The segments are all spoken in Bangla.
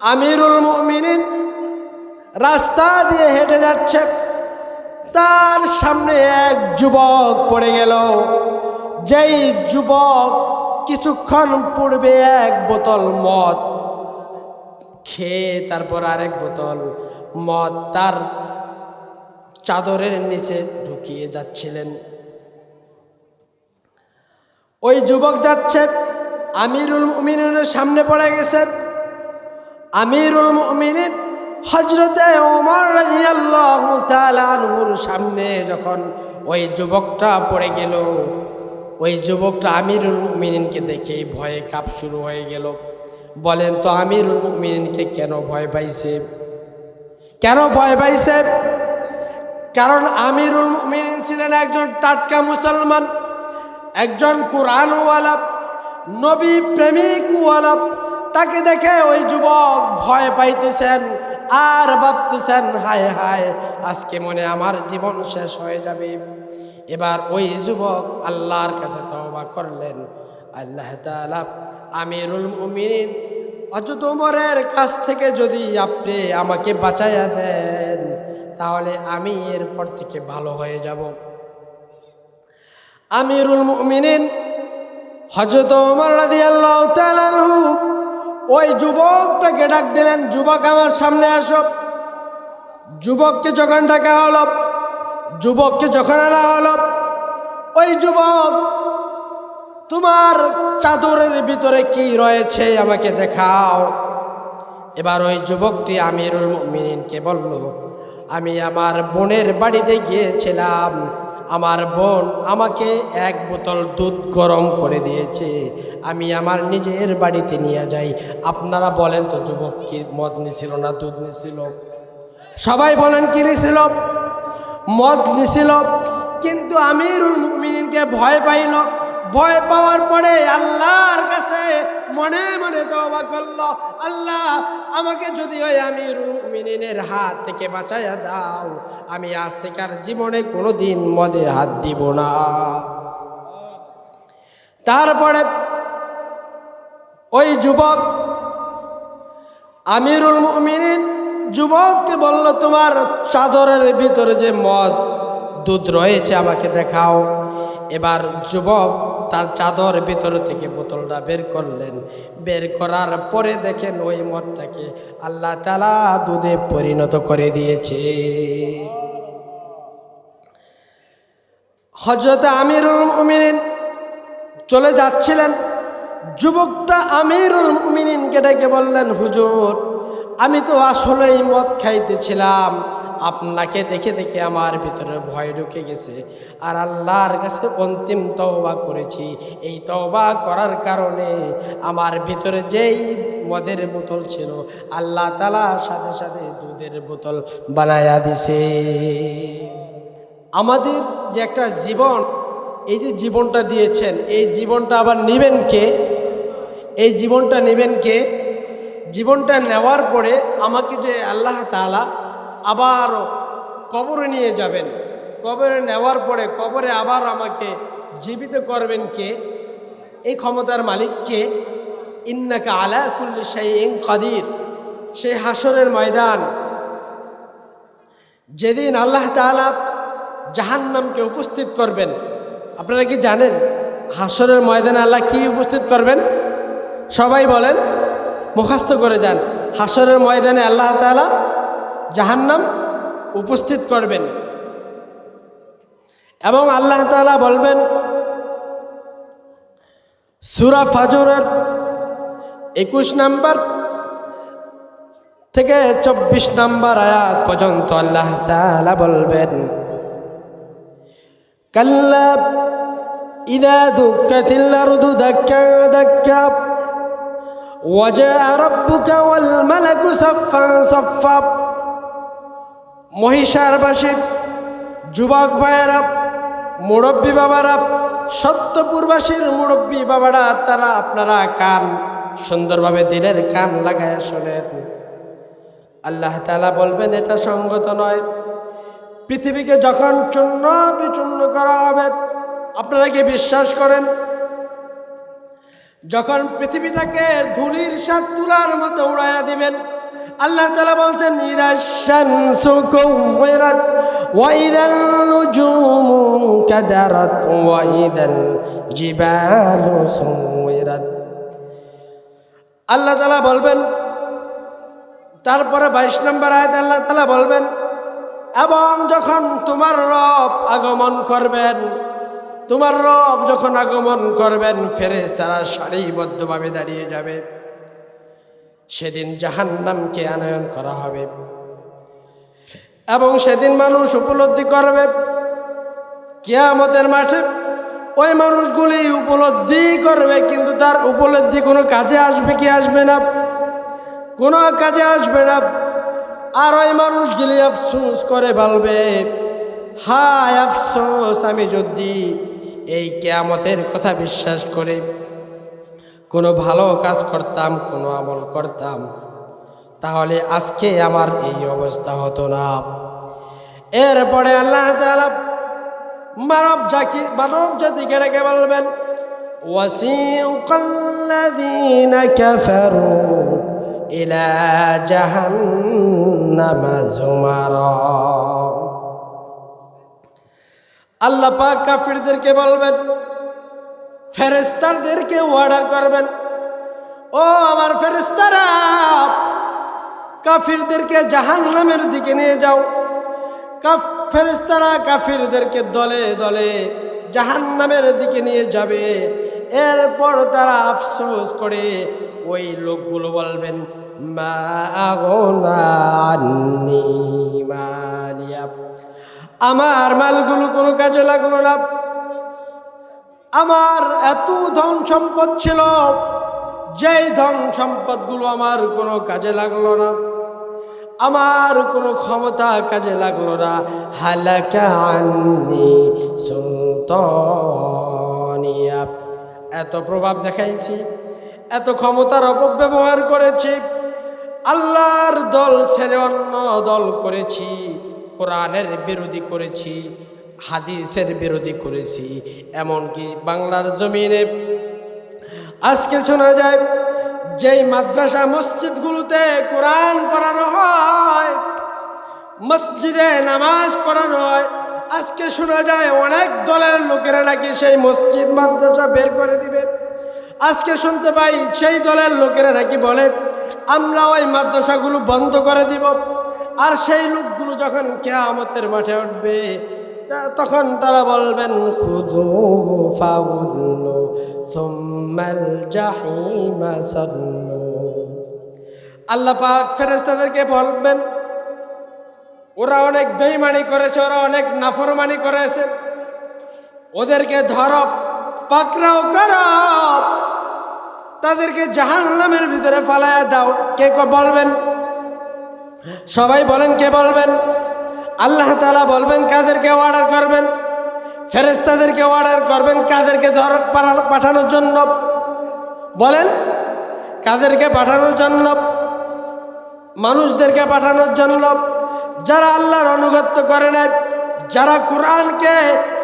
আমিরুল মুমিনিন রাস্তা দিয়ে হেঁটে যাচ্ছে। তার সামনে এক যুবক পড়ে গেল। যেই যুবক কিছুক্ষণ পূর্বে এক বোতল মদ খেয়ে তারপর আরেক বোতল মদ তার চাদরের নিচে ঢুকিয়ে যাচ্ছিলেন। ওই যুবক যাচ্ছে, আমিরুল মুমিনের সামনে পড়ে গেছে। আমিরুল মুমিনিন হজরতে তাআলা আনহুর সামনে যখন ওই যুবকটা পড়ে গেল, ওই যুবকটা আমিরুল মুমিনিনকে দেখে ভয়ে কাপ শুরু হয়ে গেল। বলেন, তো আমিরুল মুমিনিনকে কেন ভয় পাইছে? কেন ভয় পাইছে? কারণ আমিরুল মুমিনিন ছিলেন একজন টাটকা মুসলমান, একজন কোরআনওয়ালা, নবী প্রেমিকওয়ালা তাকে দেখে ওই যুবক ভয় পাইতেছেন আর ভাবতেছেন, হায় হায়, আজকে মনে আমার জীবন শেষ হয়ে যাবে। এবার ওই যুবক আল্লাহর কাছে তওবা করলেন। আল্লাহ আমিরুল মুমিনিন, অযত ওমরের কাছ থেকে যদি আপনি আমাকে বাঁচাইয়া দেন, তাহলে আমি এরপর থেকে ভালো হয়ে যাব। আমিরুল মুমিনিন হজরত ওমর রাদিয়াল্লাহু তাআলা ওই যুবকটাকে ডাক দিলেন, যুবক, আমার সামনে আসো। যুবককে যখন ডাকা হলো, যুবককে যখন আনা হলো, ওই যুবক, তোমার চাদরের ভিতরে কি রয়েছে? আমাকে দেখাও। এবার ওই যুবকটি আমিরুল মুমিনিনকে বলল, আমি আমার বোনের বাড়িতে গিয়েছিলাম। আমার বোন আমাকে এক বোতল দুধ গরম করে দিয়েছে। আমি আমার নিজের বাড়িতে নিয়ে যাই। আপনারা বলেন তো, যুবক কি মদ নিছিল না দুধ নিছিল? সবাই বলেন কি নিছিল? মদ নিছিল। কিন্তু আমিরুল মুমিনিনকে ভয় পাইল। ভয় পাওয়ার পরে আল্লাহর কাছে মনে মনে তওবা করল। আল্লাহ, আমাকে যদি ওই আমিরুল মুমিনিনের হাত থেকে বাঁচাইয়া দাও, আমি আজ থেকে আর জীবনে কোনো দিন মদে হাত দিব না। তারপরে ওই যুবক, আমিরুল মুমিনিন যুবককে বলল, তোমার চাদরের ভিতরে যে মদ, দুধ রয়েছে, আমাকে দেখাও। এবার যুবক তার চাদর ভিতর থেকে বোতলটা বের করলেন। বের করার পরে দেখেন ওই মদটাকে আল্লাহ তালা দুধে পরিণত করে দিয়েছে। হজরত আমিরুল মুমিনিন চলে যাচ্ছিলেন। যুবকটা আমিরুল মুমিনিনকে ডেকে বললেন, হুজুর, আমি তো আসলেই মদ খাইতেছিলাম। আপনাকে দেখে দেখে আমার ভিতরে ভয় ঢুকে গেছে। আর আল্লাহর কাছে অন্তিম তওবা করেছি। এই তওবা করার কারণে আমার ভিতরে যেই মদের বোতল ছিল, আল্লাহ তালা সাথে সাথে দুধের বোতল বানায়া দিছে। আমাদের যে একটা জীবন এই যে জীবনটা দিয়েছেন, এই জীবনটা আবার নেবেন কে? এই জীবনটা নেবেন কে? জীবনটা নেওয়ার পরে আমাকে যে আল্লাহ তাআলা আবার কবরে নিয়ে যাবেন, কবরে নেওয়ার পরে কবরে আবার আমাকে জীবিত করবেন কে? এই ক্ষমতার মালিক কে? ইন্নাকা আলা কুল্লি শাইইন কাদির। সেই হাসরের ময়দান। যেদিন আল্লাহ তাআলা জাহান্নামকে উপস্থিত করবেন আপনারা কি জানেন হাসরের ময়দানে আল্লাহ কি উপস্থিত করবেন? সবাই বলেন মুখাস্ত করে যান। হাসরের ময়দানে আল্লাহ তাআলা জাহান্নাম উপস্থিত করবেন। এবং আল্লাহ তাআলা বলবেন, সুরা ফাজরের একুশ নাম্বার থেকে চব্বিশ নাম্বার আয়াত পর্যন্ত আল্লাহ তাআলা বলবেন কাল্লা ইদা দুঃখাতিল আরদু দাক্কা দাক্কা وجاء ربك والملك صفا صفا মহিষারবাসী যুবক ভাইয়েরা মুরব্বী বাবারা সত্যপুরবাসীর মুরব্বী বাবারা তারা আপনারা কান সুন্দরভাবে দিলের কান লাগায় শোনেন আল্লাহ তালা বলবেন এটা সঙ্গত নয় পৃথিবীকে যখন চূর্ণ বিচূর্ণ করা হবে, আপনারা কি বিশ্বাস করেন? যখন পৃথিবীটাকে ধুলির সাত তুলার মতো উড়াইয়া দিবেন, আল্লাহ তালা বলছেন আল্লাহ তালা বলবেন, তারপরে বাইশ নম্বর আয়াত আল্লাহ তালা বলবেন এবং যখন তোমার রব আগমন করবেন, তোমার রব যখন আগমন করবেন ফেরেস তারা সারিবদ্ধভাবে দাঁড়িয়ে যাবে। সেদিন জাহান্নামকে আনয়ন করা হবে। এবং সেদিন মানুষ উপলব্ধি করবে, কেয়ামতের মাঠে ওই মানুষগুলি উপলব্ধি করবে, কিন্তু তার উপলব্ধি কোনো কাজে আসবে কি আসবে না? কোনো কাজে আসবে না। আর ওই মানুষগুলি আফসোস করে বলবে, হায় আফসোস, আমি যদি এই কেয়ামতের কথা বিশ্বাস করে, কোনো ভালো কাজ করতাম, কোনো আমল করতাম, তাহলে আজকে আমার এই অবস্থা হতো না। এরপরে আল্লাহ তালা মানব জাতি, মানব জাতিকে রেখে বলবেন, ওয়াসিউকাল্লাযীনা কাফারু ইলা জাহান্নাম নামাজ আল্লাহ পাক কাফিরদেরকে বলবেন ফেরেস্তারদেরকে অর্ডার করবেন, ও আমার ফেরেস্তারা কাফিরদেরকে জাহান নামের দিকে নিয়ে যাও। কাফ ফেরেস্তারা কাফিরদেরকে দলে দলে জাহান নামের দিকে নিয়ে যাবে। এরপর তারা আফসোস করে ওই লোকগুলো বলবেন আগনা আন্নি মালিয়া আমার মালগুলো কোনো কাজে লাগল না। আমার এত ধন সম্পদ ছিল, যেই ধন সম্পদগুলো আমার কোনো কাজে লাগল না। আমার কোনো ক্ষমতা কাজে লাগল না। হালাকা আন্নি এত প্রভাব দেখাইছি, এত ক্ষমতার অপব্যবহার করেছি। আল্লাহর দল ছেড়ে অন্য দল করেছি, কোরআনের বিরোধী করেছি, হাদিসের বিরোধী করেছি, এমনকি বাংলার জমিনে। আজকে শোনা যায়, যেই মাদ্রাসা মসজিদগুলোতে কোরআন পড়ানো হয়, মসজিদে নামাজ পড়ানো হয়, আজকে শোনা যায় অনেক দলের লোকেরা নাকি সেই মসজিদ মাদ্রাসা বের করে দিবে। আজকে শুনতে পাই সেই দলের লোকেরা নাকি বলে আমরা ওই মাদ্রাসাগুলো বন্ধ করে দিব। আর সেই লোকগুলো যখন কেয়ামতের মাঠে উঠবে তখন তারা বলবেন, খুদু ফাউল্লু সুম্মাল আল্লাহ পাক বলবেন, ওরা অনেক বেইমানি করেছে, ওরা অনেক নাফরমানি করেছে। ওদেরকে ধরব পাকড়াও করব তাদেরকে জাহান্নামের ভিতরে ফালায়া দাও। কে বলবেন? সবাই বলেন কে বলবেন? আল্লাহ তাআলা বলবেন, কাদেরকে অর্ডার করবেন? ফেরেস্তাদেরকে অর্ডার করবেন, কাদেরকে ধর পাঠানোর জন্য? বলেন, কাদেরকে পাঠানোর জন্য? মানুষদেরকে পাঠানোর জন্য? যারা আল্লাহর অনুগত্য করে নাই, যারা কোরআনকে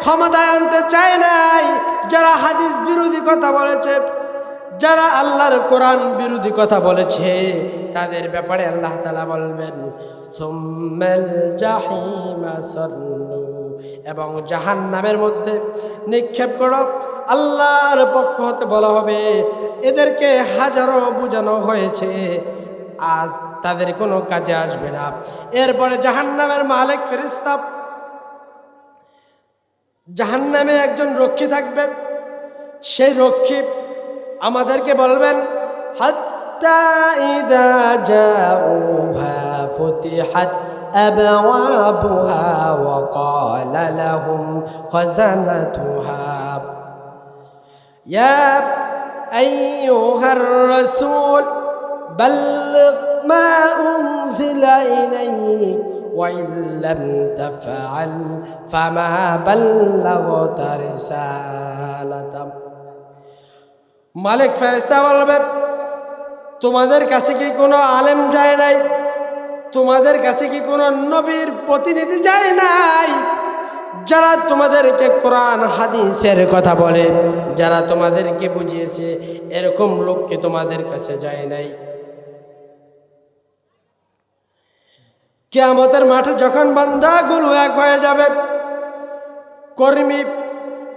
ক্ষমতায় আনতে চায় নাই, যারা হাদিস বিরোধী কথা বলেছে যারা আল্লাহর কোরআন বিরোধী কথা বলেছে, তাদের ব্যাপারে আল্লাহ তালা বলবেন এবং জাহান নামের মধ্যে নিক্ষেপ করো। আল্লাহর পক্ষ হতে বলা হবে, এদেরকে হাজারো বোঝানো হয়েছে, আজ তাদের কোনো কাজে আসবে না। এরপরে জাহান্নামের মালিক ফেরিস্তা জাহান্নামে একজন রক্ষী থাকবে। সেই রক্ষী আমাদেরকে বলবেন হাত্তা ইদা জাউহা ফুতিহাত أبوابها وقال لهم خزنتها يا أيها الرسول بلغ ما أنزل إليك وإن لم تفعل فما بلغت رسالته মালিক ফেরেস্তা বলবে তোমাদের কাছে কি কোনো আলেম যায় নাই? তোমাদের কাছে কি কোনো নবীর প্রতিনিধি যায় নাই? যারা তোমাদেরকে কোরআন, হাদিসের কথা বলে, যারা তোমাদেরকে বুঝিয়েছে, এরকম লোককে তোমাদের কাছে যায় নাই। কেয়ামতের মাঠে যখন বান্দা বান্দাগুলো এক হয়ে যাবে, কর্মী,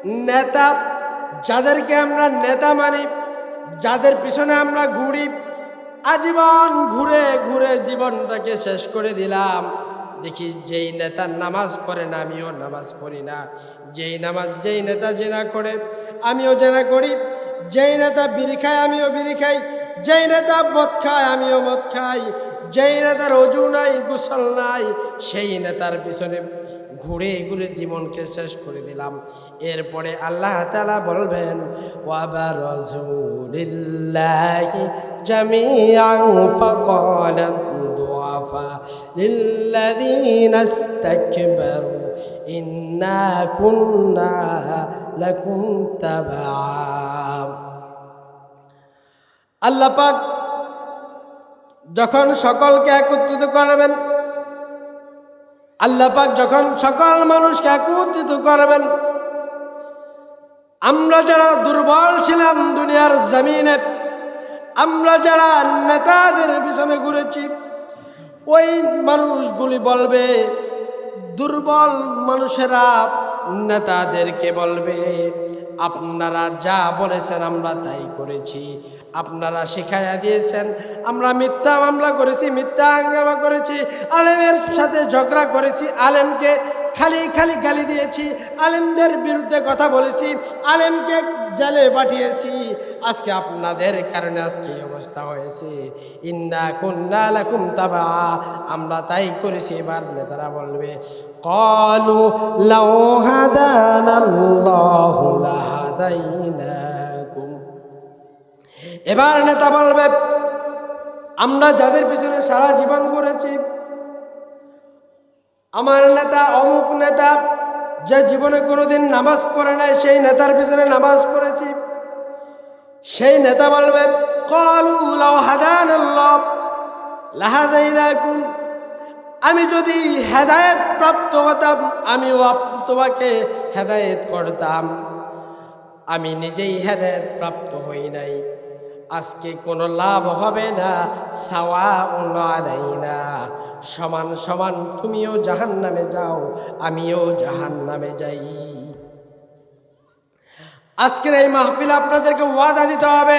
নেতা যাদেরকে আমরা নেতা মানি, যাদের পিছনে আমরা ঘুরি, আজীবন ঘুরে ঘুরে জীবনটাকে শেষ করে দিলাম। দেখি যেই নেতা নামাজ পড়ে না, আমিও নামাজ পড়ি না। যেই নামাজ, যেই নেতা জেনা করে, আমিও জেনা করি। যেই নেতা বিড়ি খায়, আমিও বিড়ি খাই। যেই নেতা মদ খায়, আমিও মদ খাই। যেই নেতার অজু নাই, গোসল নাই, সেই নেতার পিছনে ঘুরে ঘুরে জীবনকে শেষ করে দিলাম। এরপরে আল্লাহ তালা বলবেন ওয়াবার রসুলিল্লাহি জামিআন ফাকালা দুআফা লিল্লাযীনা ইসতাকবারু, ইন্না কুন্না লাকুম তাবআ আল্লাহ পাক যখন সকলকে একত্রিত করবেন আল্লাহ পাক যখন সকল মানুষকে একত্রিত করবেন, আমরা যারা দুর্বল ছিলাম দুনিয়ার জমিনে, আমরা যারা নেতাদের পিছনে ঘুরেছি, ওই মানুষগুলি বলবে, দুর্বল মানুষেরা নেতাদেরকে বলবে, আপনারা যা বলেছেন আমরা তাই করেছি। আপনারা শিখাইয়া দিয়েছেন। আমরা মিথ্যা মামলা করেছি, মিথ্যা হাঙ্গামা করেছি, আলেমের সাথে ঝগড়া করেছি, আলেমকে খালি খালি গালি দিয়েছি, আলেমদের বিরুদ্ধে কথা বলেছি, আলেমকে জেলে পাঠিয়েছি। আজকে আপনাদের কারণে আজকে অবস্থা হয়েছে। ইন্না কুন্না লাকুম তাবা, আমরা তাই করেছি, এবার নেতারা বলবে, কলু লাউ হাদানাল্লাহু লাহাদাইনাকুম এবার নেতা বলবে, আমরা যাদের পিছনে সারা জীবন করেছি আমার নেতা, অমুক নেতা, যে জীবনে কোনোদিন নামাজ পড়ে নাই, সেই নেতার পিছনে নামাজ পড়েছি। সেই নেতা বলবে আমি যদি হেদায়েত প্রাপ্ত হতাম, আমিও তোমাকে হেদায়েত করতাম। আমি নিজেই হেদায়েত প্রাপ্ত হই নাই। আজকে কোনো লাভ হবে না সাওয়া না সমান সমান তুমিও জাহান নামে যাও, আমিও জাহান নামে যাই। আজকের এই মাহফিল আপনাদেরকে ওয়াদা দিতে হবে,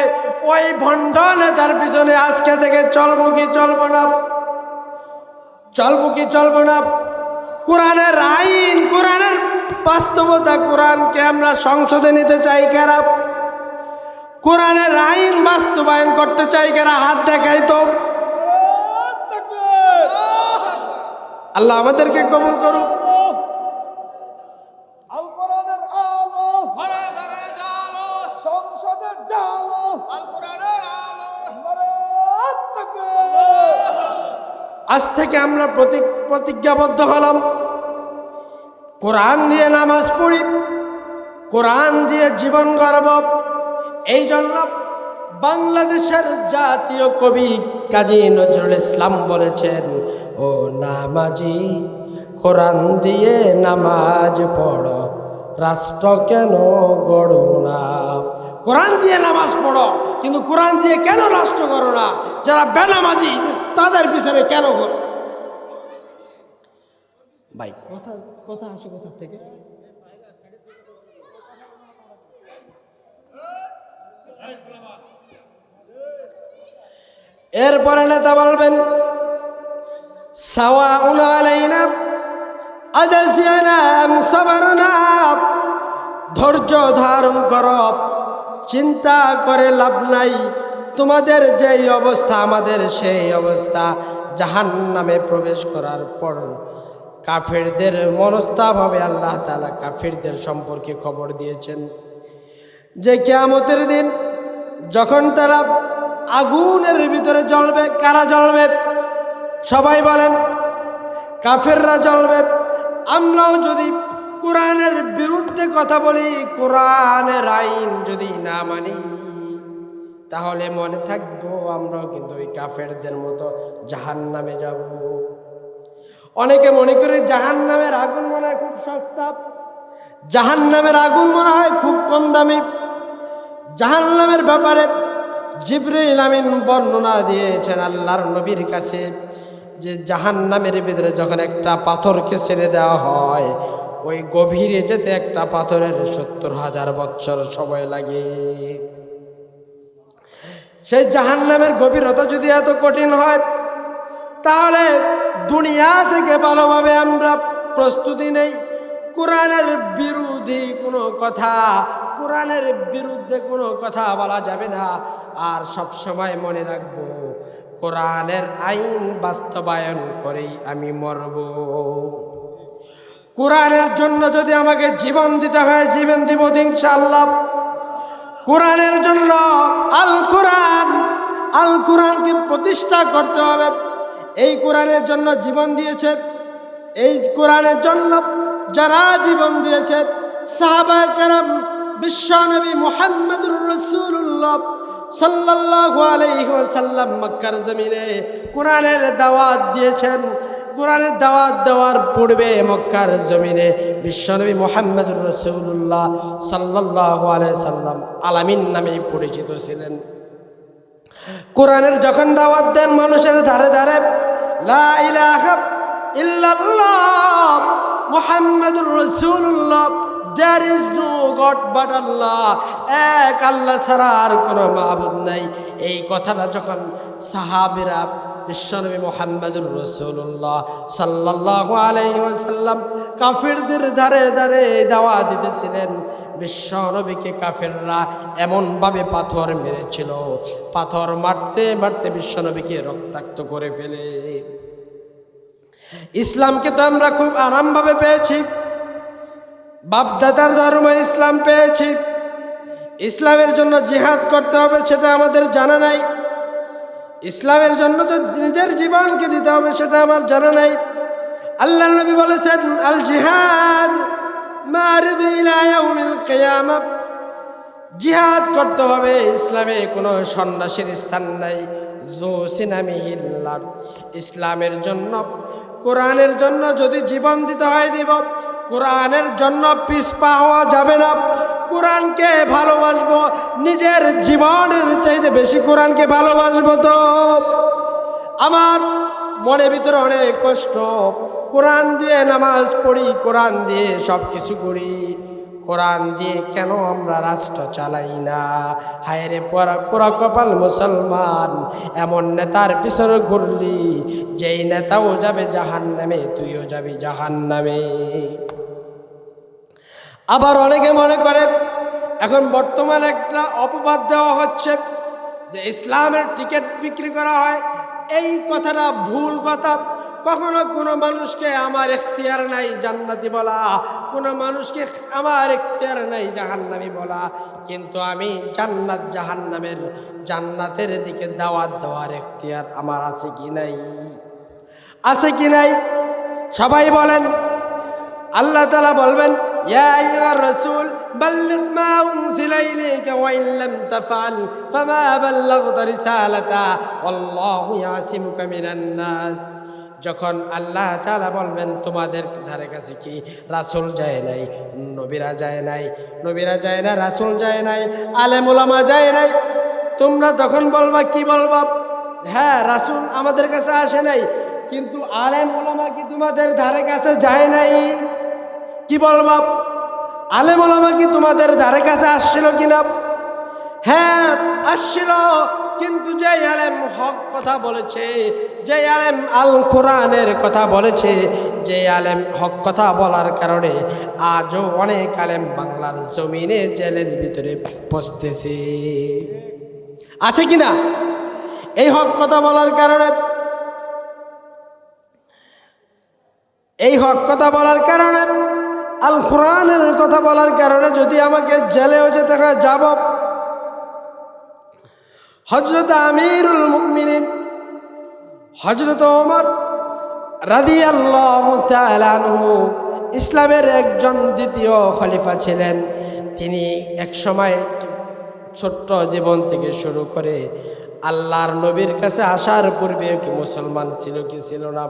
ওই ভণ্ড নেতার পিছনে আজকে থেকে চলবো কি চলবো না? চলবো কি চলবো না? কোরআনের আইন, কোরআনের বাস্তবতা কোরআনকে আমরা সংসদে নিতে চাই খারাপ কোরআনের আইন বাস্তবায়ন করতে চাই কেনা হাত দেখাই তো। আল্লাহ আমাদেরকে কবুল করুক। আজ থেকে আমরা প্রতি প্রতিজ্ঞাবদ্ধ হলাম। কোরআন দিয়ে নামাজ পড়ি, কোরআন দিয়ে জীবন গর্ব। এই জন্য বাংলাদেশের জাতীয় কবি কাজী নজরুল ইসলাম বলেছেন, ও নামাজি, কোরআন দিয়ে নামাজ পড়ো, রাষ্ট্র কেন গড়ো না? কোরআন দিয়ে নামাজ পড়ো, কিন্তু কোরআন দিয়ে কেন রাষ্ট্র করো না? যারা বেনামাজি, তাদের পিছনে কেন করো ভাই, কথা কথা আসে কোথা থেকে। এরপরে নেতা বলবেন সাওয়া উনালাইনা আজাসিয়ানা আম সাবারনা, ধৈর্য ধারণ কর, চিন্তা করে লাভ নাই, তোমাদের যেই অবস্থা, আমাদের সেই অবস্থা জাহান নামে প্রবেশ করার পর কাফেরদের মনস্তাপ হবে, আল্লাহ তালা কাফেরদের সম্পর্কে খবর দিয়েছেন। যে কেয়ামতের দিন যখন তারা আগুনের ভিতরে জ্বলবে, কারা জ্বলবে? সবাই বলেন, কাফেররা জ্বলবে। আমরাও যদি কোরআনের বিরুদ্ধে কথা বলি, কোরআনের আইন যদি না মানি, তাহলে মনে থাকব আমরাও কিন্তু ওই কাফেরদের মতো জাহান নামে যাব। অনেকে মনে করে জাহান নামের আগুন মনে হয় খুব সস্তা জাহান নামের আগুন মনে হয় খুব কম দামি। জাহান নামের ব্যাপারে জিব্রিল আমিন বর্ণনা দিয়েছেন আল্লাহর নবীর কাছে যে জাহান নামের ভিতরে যখন একটা পাথরকে ছেড়ে দেওয়া হয়, ওই গভীরে যেতে একটা পাথরের সত্তর হাজার বছর সময় লাগে। সেই জাহান নামের গভীরতা যদি এত কঠিন হয়, তাহলে দুনিয়া থেকে ভালোভাবে আমরা প্রস্তুতি নেই। কোরআনের বিরোধী কোনো কথা কোরআনের বিরুদ্ধে কোনো কথা বলা যাবে না। আর সব সময় মনে রাখব, কোরআনের আইন বাস্তবায়ন করেই আমি মরব। কোরআনের জন্য যদি আমাকে জীবন দিতে হয়, জীবন দিব ইনশাআল্লাহ। কোরআনের জন্য আল কোরআন, আল কোরআনকে প্রতিষ্ঠা করতে হবে। এই কোরআনের জন্য জীবন দিয়েছে। এই কোরআনের জন্য যারা জীবন দিয়েছে সাহাবা কেরাম বিশ্বনবী মোহাম্মদুর রসুল্লাহ সাল্লাল্লাহু আলাইহি ওয়াসাল্লাম মক্কার জমিনে কোরআনের দাওয়াত দিয়েছেন। কোরআনের দাওয়াত দেওয়ার পূর্বে মক্কার জমিনে বিশ্বনবী মোহাম্মদুর রসুল্লাহ সাল্লাল্লাহু আলাইহি সাল্লাম আলামিন নামে পরিচিত ছিলেন। কোরআনের যখন দাওয়াত দেন মানুষের ধারে ধারে, লা ইলাহা ইল্লাল্লাহ, মুহাম্মাদুর রাসূলুল্লাহ there is no god but Allah এক আল্লাহ ছাড়া আর কোনো মাবুদ নাই। এই কথাটা যখন সাহাবিরা বিশ্বনবী মোহাম্মদুর রসুল্লাহ সাল্লাল্লাহু আলাইহি ওয়াসাল্লাম কাফিরদের ধারে ধারে দাওয়া দিতেছিলেন, বিশ্বনবীকে কাফেররা এমনভাবে পাথর মেরেছিল। পাথর মারতে মারতে বিশ্বনবীকে রক্তাক্ত করে ফেলে। ইসলামকে তো আমরা খুব আরামভাবে পেয়েছি। বাপদাদার ধর্ম ইসলাম পেয়েছি। ইসলামের জন্য জিহাদ করতে হবে সেটা আমাদের জানা নাই। ইসলামের জন্য তো নিজের জীবনকে দিতে হবে সেটা আমার জানা নাই। আল্লাহ নবী বলেছেন, আল জিহাদ জিহাদ করতে হবে, ইসলামে কোনো সন্ন্যাসীর স্থান নাই। ইসলামের জন্য, কোরআনের জন্য যদি জীবন দিতে হয় দিব কোরআনের জন্য পিছপা হওয়া যাবে না। কোরআনকে ভালোবাসবো, নিজের জীবনের চাইতে বেশি কোরআনকে ভালোবাসবো তো। আমার মনের ভিতরে অনেক কষ্ট। কোরআন দিয়ে নামাজ পড়ি, কোরআন দিয়ে সব কিছু করি। কোরআন দিয়ে কেন আমরা রাষ্ট্র চালাই না? হায় রে পরা পোড়া কপাল মুসলমান, এমন নেতার পিছনে ঘুরলি, যেই নেতাও যাবে জাহান নামে তুইও যাবি জাহান নামে আবার অনেকে মনে করে, এখন বর্তমানে একটা অপবাদ দেওয়া হচ্ছে যে ইসলামের টিকিট বিক্রি করা হয়। এই কথাটা ভুল কথা। কখনো কোনো মানুষকে আমার এখতিয়ার নাই জান্নাতি বলা। কোনো মানুষকে আমার এখতিয়ার নাই জাহান্নামি বলা। কিন্তু আমি জান্নাত জাহান্নামের, জান্নাতের দিকে দাওয়াত দেওয়ার এখতিয়ার আমার আছে কি নাই? আছে কি নাই? সবাই বলেন। আল্লাহ তালা বলবেন ইয়া আইয়ুহার রাসূল বাল্লিগ মা উনজিলা ইলাইকা ওয়া ইন লাম তাফআল ফামা বাল্লাগতা রিসালাতা ওয়াল্লাহু ইয়াসিমুকা মিনান নাস যখন আল্লাহ তাআলা বলবেন, তোমাদের ধারে কাছে কি রাসূল যায় নাই? নবীরা যায় নাই? নবীরা যায় না, রাসূল যায় নাই? আলেম ওলামা যায় নাই? তোমরা তখন বলবা, কি বলবা? হ্যাঁ রাসূল আমাদের কাছে আসে নাই, কিন্তু আলেম ওলামা কি তোমাদের ধারে কাছে যায় নাই? কি বলবা আলেম ওলামা কি তোমাদের ধারে কাছে আসছিল কিনা? হ্যাঁ আসছিল। কিন্তু যে আলেম হক কথা বলেছে যে আলেম আল কোরআনের কথা বলেছে যে আলেম হক কথা বলার কারণে আজও অনেক আলেম বাংলার জমিনে জেলের ভিতরে বসতেছে। আছে কিনা? এই হক কথা বলার কারণে? এই হক কথা বলার কারণে? আল কোরআনের কথা বলার কারণে যদি আমাকে জেলেও যেতে হয়, যাব। হজরত আমিরুল মুমিনিন হজরত ওমর রাদি আল্লাহ ইসলামের একজন দ্বিতীয় খলিফা ছিলেন। তিনি এক সময় ছোট্ট জীবন থেকে শুরু করে আল্লাহর নবীর কাছে আসার পূর্বে কি মুসলমান ছিল কি ছিল না,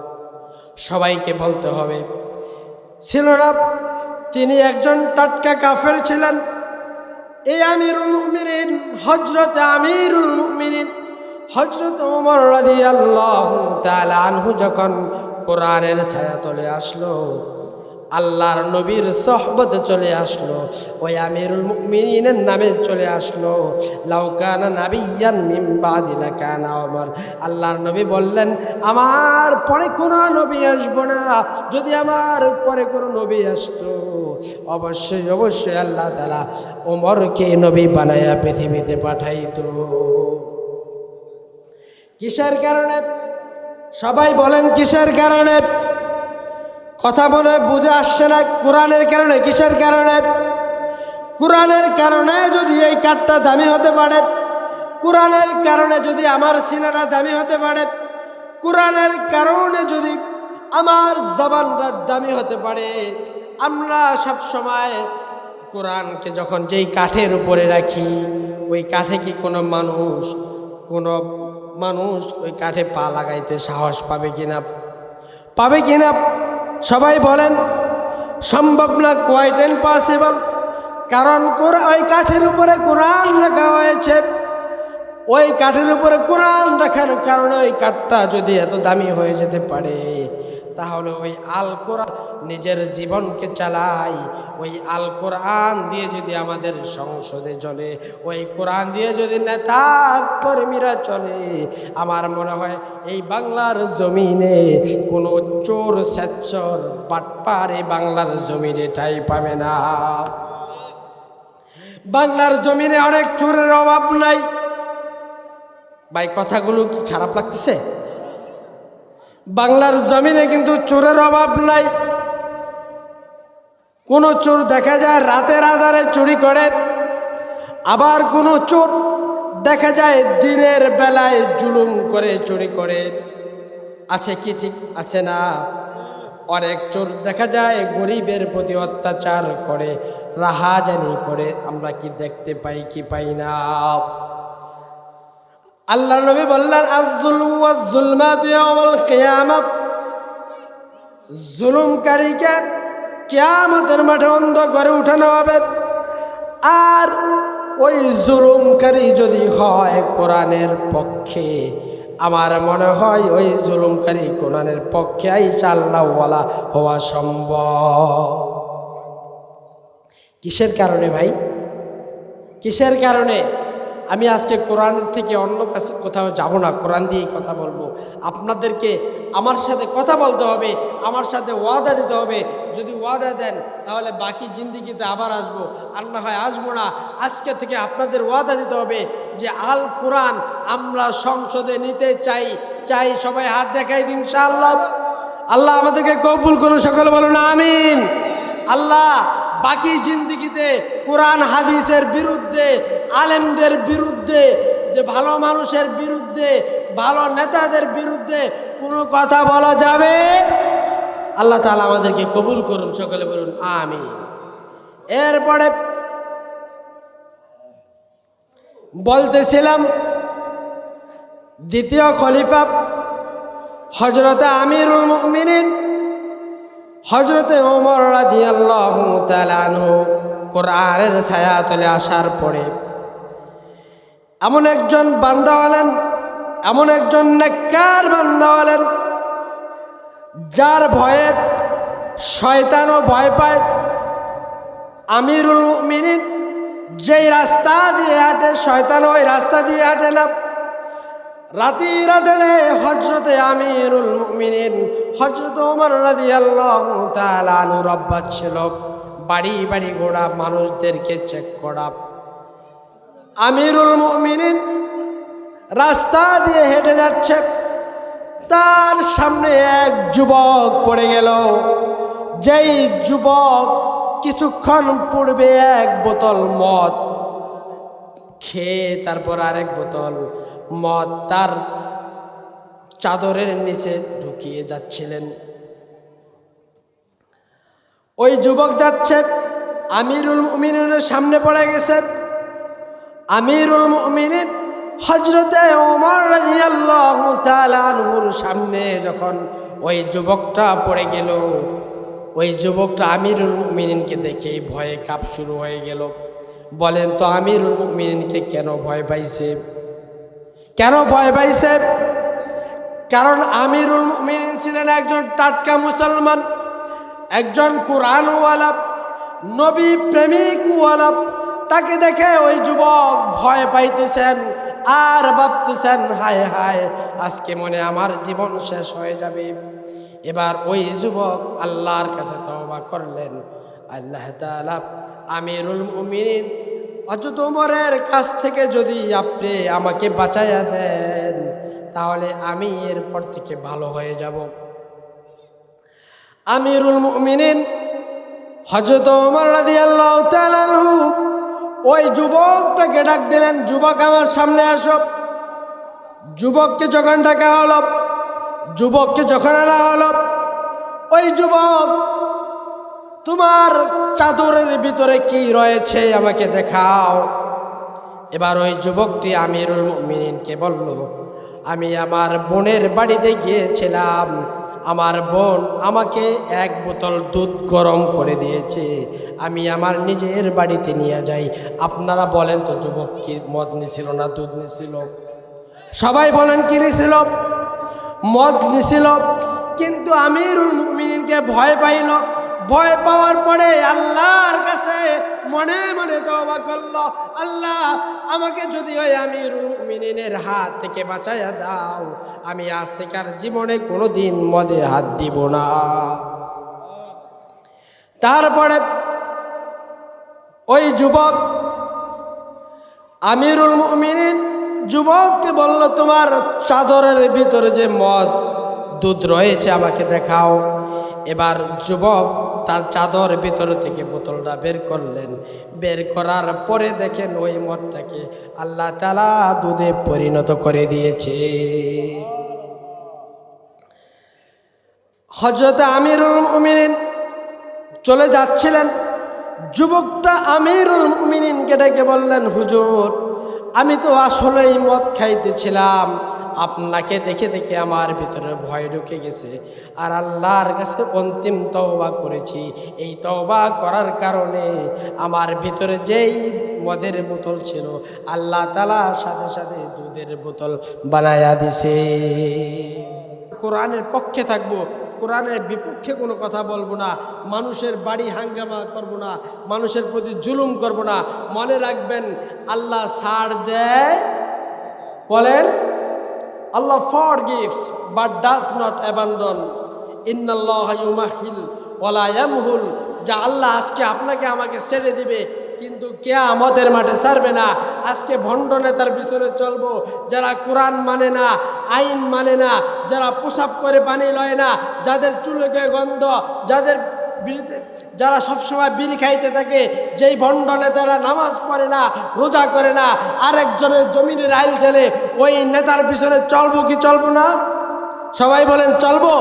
সবাইকে বলতে হবে। ছিল না তিনি একজন টাটকা কাফের ছিলেন। এই আমিরুল মিরিন হজরত আমিরুল মিরিন হজরত ওমর রাজি আল্লাহ আনহু যখন কোরআনের ছায়া তলে আসলো আল্লাহর নবীর সহবতে চলে আসলো, ওই আমিরুল মুমিনের নামে চলে আসলো। লাউকানা নাবিয়ান মিম্বাদিলা কানা ওমর। আল্লাহর নবী বললেন, আমার পরে কোনো নবী আসব না। যদি আমার পরে কোনো নবী আসতো, অবশ্যই অবশ্যই আল্লাহ তালা ওমরকে নবী বানায়া পৃথিবীতে পাঠাইতো। কিসের কারণে? সবাই বলেন কিসের কারণে? কথা বলে বুঝে আসছে না, কোরআনের কারণে, কিসের কারণে? কোরআনের কারণে যদি এই কাঠটা দামি হতে পারে, কোরআনের কারণে যদি আমার সিনাটা দামি হতে পারে, কোরআনের কারণে যদি আমার জবানটা দামি হতে পারে, আমরা সব সময় কোরআনকে যখন যেই কাঠের উপরে রাখি, ওই কাঠে কি কোনো মানুষ কোনো মানুষ ওই কাঠে পা লাগাইতে সাহস পাবে কিনা? পাবে কিনা? সবাই বলেন, সম্ভব না কোয়াইট এন পসিবল কারণ কোর- ওই কাঠের উপরে কোরআন রাখা হয়েছে। ওই কাঠের উপরে কোরআন রাখার কারণে ওই কাঠটা যদি এত দামি হয়ে যেতে পারে তাহলে ওই আল কোরআন নিজের জীবনকে চালাই ওই আল কোরআন দিয়ে যদি আমাদের সংসদে চলে, ওই কোরআন দিয়ে যদি নেতা কর্মীরা চলে, আমার মনে হয় এই বাংলার জমিনে কোনো চোর, স্বেচ্ছর বাটপার এই বাংলার জমিনে ঠাই পাবে না। বাংলার জমিনে অনেক চোরের অভাব নাই। ভাই, কথাগুলো কি খারাপ লাগতেছে? বাংলার জমিনে কিন্তু চোরের অভাব নাই। কোনো চোর দেখা যায় রাতের আধারে চুরি করে, আবার কোনো চোর দেখা যায় দিনের বেলায় জুলুম করে চুরি করে। আছে কি ঠিক? আছে না? অনেক চোর দেখা যায় গরিবের প্রতি অত্যাচার করে, রাহাজানি করে। আমরা কি দেখতে পাই, কি পাই না? আল্লাহ নবী বললেন জুলুমকারীকে কিয়ামতের মাঠে অন্ধ করে উঠানো হবে। আর ওই জুলুমকারী যদি হয় কোরআনের পক্ষে, আমার মনে হয় ওই জুলুমকারী কোরআনের পক্ষে আইসা আল্লাহওয়ালা হওয়া সম্ভব। কিসের কারণে ভাই? কিসের কারণে? আমি আজকে কোরআনের থেকে অন্য কাছে কোথাও যাব না, কোরআন দিয়েই কথা বলব। আপনাদেরকে আমার সাথে কথা বলতে হবে, আমার সাথে ওয়াদা দিতে হবে। যদি ওয়াদা দেন, তাহলে বাকি জিন্দিগিতে আবার আসব। আর না হয় আসব না, আজকে থেকে আপনাদের ওয়াদা দিতে হবে যে আল কোরআন আমরা সংসদে নিতে চাই চাই সবাই হাত দেখাই দিন ইনশাআল্লাহ। আল্লাহ আমাদেরকে কবুল করুন, সকলে বলুন, আমিন। আল্লাহ বাকি জিন্দিগিতে কোরআন, হাদিসের বিরুদ্ধে, আলেমদের বিরুদ্ধে, যে ভালো মানুষের বিরুদ্ধে, ভালো নেতাদের বিরুদ্ধে কোনো কথা বলা যাবে? আল্লাহ তালা আমাদেরকে কবুল করুন, সকলে বলুন আমি এরপরে বলতেছিলাম, দ্বিতীয় খলিফা হজরতে আমিরুল মুমিনিন হজরতে ওমর রাদিয়াল্লাহু তাআলা আনহু কোরআনের ছায়া তলে আসার পরে এমন একজন বান্দা হলেন এমন একজন নেককার বান্দা হলেন যার ভয়ে শয়তানও ভয় পায়। আমিরুল মুমিনিন যেই রাস্তা দিয়ে হাঁটে শয়তান ওই রাস্তা দিয়ে হাঁটে না। রাতি রাতে হজরতে আমিরুল মুমিনিন হজরত ওমর তাআলা আনহু রব্বাত ছিল বাড়ি বাড়ি ঘোড়া মানুষদেরকে চেক করা। আমিরুল মুমিনিন রাস্তা দিয়ে হেঁটে যাচ্ছে। তার সামনে এক যুবক পড়ে গেল। যেই যুবক কিছুক্ষণ পূর্বে এক বোতল মদ খেয়ে তারপর আরেক বোতল মদ তার চাদরের নিচে ঢুকিয়ে যাচ্ছিলেন। ওই যুবক যাচ্ছে, আমিরুল মুমিনের সামনে পড়ে গেছে। আমিরুল মুমিনিন হজরতে আনহুর সামনে যখন ওই যুবকটা পড়ে গেল, ওই যুবকটা আমিরুল মুমিনিনকে দেখে ভয়ে কাপ শুরু হয়ে গেল। বলেন, তো আমিরুল মুমিনিনকে কেন ভয় পাইছে? কেন ভয় পাইছে? কারণ আমিরুল মুমিনিন ছিলেন একজন টাটকা মুসলমান, একজন কোরআনওয়ালা, নবী প্রেমিকওয়ালা। তাকে দেখে ওই যুবক ভয় পাইতেছেন, আর ভাবতেছেন, হায় হায়, আজকে মনে আমার জীবন শেষ হয়ে যাবে। এবার ওই যুবক আল্লাহর কাছে তওবা করলেন। আল্লাহ আমিরুল মুমিনিন অযত উমরের কাছ থেকে যদি আপনি আমাকে বাঁচাইয়া দেন, তাহলে আমি এরপর থেকে ভালো হয়ে যাব। আমিরুল মুমিনিন হজরত ওমর তাআলা আনহু, ওই যুবকটাকে ডাক দিলেন, যুবক, আমার সামনে আসো। যুবককে যখন ডাকা হলো, যুবককে যখন আনা হলো, ওই যুবক তোমার চাদরের ভিতরে কি রয়েছে আমাকে দেখাও। এবার ওই যুবকটি আমিরুল মুমিনিনকে বলল, আমি আমার বোনের বাড়িতে গিয়েছিলাম। আমার বোন আমাকে এক বোতল দুধ গরম করে দিয়েছে। আমি আমার নিজের বাড়িতে নিয়ে যাই। আপনারা বলেন তো যুবক কি মদ নিছিল না দুধ নিছিল? সবাই বলেন, কি নিছিল? মদ নিছিল। কিন্তু আমিরুল মুমিনিনকে ভয় পাইল। ভয় পাওয়ার পরে আল্লাহর কাছে মনে মনে তওবা করল, আল্লাহ, আমাকে যদি ওই আমিরুল মুমিনিনের হাত থেকে বাঁচাইয়া দাও, আমি আজ থেকে আর জীবনে কোনো দিন মদে হাত দিব না। তারপরে ওই যুবক, আমিরুল মুমিনিন যুবককে বলল, তোমার চাদরের ভিতরে যে মদ, দুধ রয়েছে, আমাকে দেখাও। এবার যুবক তার চাদর ভিতর থেকে বোতলটা বের করলেন। বের করার পরে দেখেন ওই মদটাকে আল্লাহ তালা দুধে পরিণত করে দিয়েছে। হজরত আমিরুল মুমিনিন চলে যাচ্ছিলেন। যুবকটা আমিরুল মুমিনিনকে ডেকে বললেন, হুজুর, আমি তো আসলেই মদ খাইতেছিলাম। আপনাকে দেখে দেখে আমার ভিতরে ভয় ঢুকে গেছে। আর আল্লাহর কাছে অন্তিম তওবা করেছি। এই তওবা করার কারণে আমার ভিতরে যেই মদের বোতল ছিল, আল্লাহ তালা সাথে সাথে দুধের বোতল বানায়া দিছে। কোরআনের পক্ষে থাকব, কোরআনের বিপক্ষে কোনো কথা বলব না। মানুষের বাড়ি হাঙ্গামা করব না। মানুষের প্রতি জুলুম করব না। মনে রাখবেন, আল্লাহ ছাড় দেয়, বলেন Allah forgives but does not abandon ইন্নাল্লাহ ইউমাহিল ওলা ইয়ামহুল। যা আল্লাহ আজকে আপনাকে আমাকে ছেড়ে দিবে, কিন্তু কে আমাদের মাঠে ছাড়বে না। আজকে ভণ্ড নেতার পিছনে চলবো। যারা কোরআন মানে না, আইন মানে না, যারা পোশাক করে পানি লয় না, যাদের চুলকে গন্ধ, যাদের যারা সবসময় বিড়ি খাইতে থাকে, যেই ভণ্ড নেতারা নামাজ পড়ে না, রোজা করে না, আরেকজনের জমিনের আইল ঠেলে ওই নেতার পিছনে চলবো কি চলবো না? সবাই বলেন, চলবো।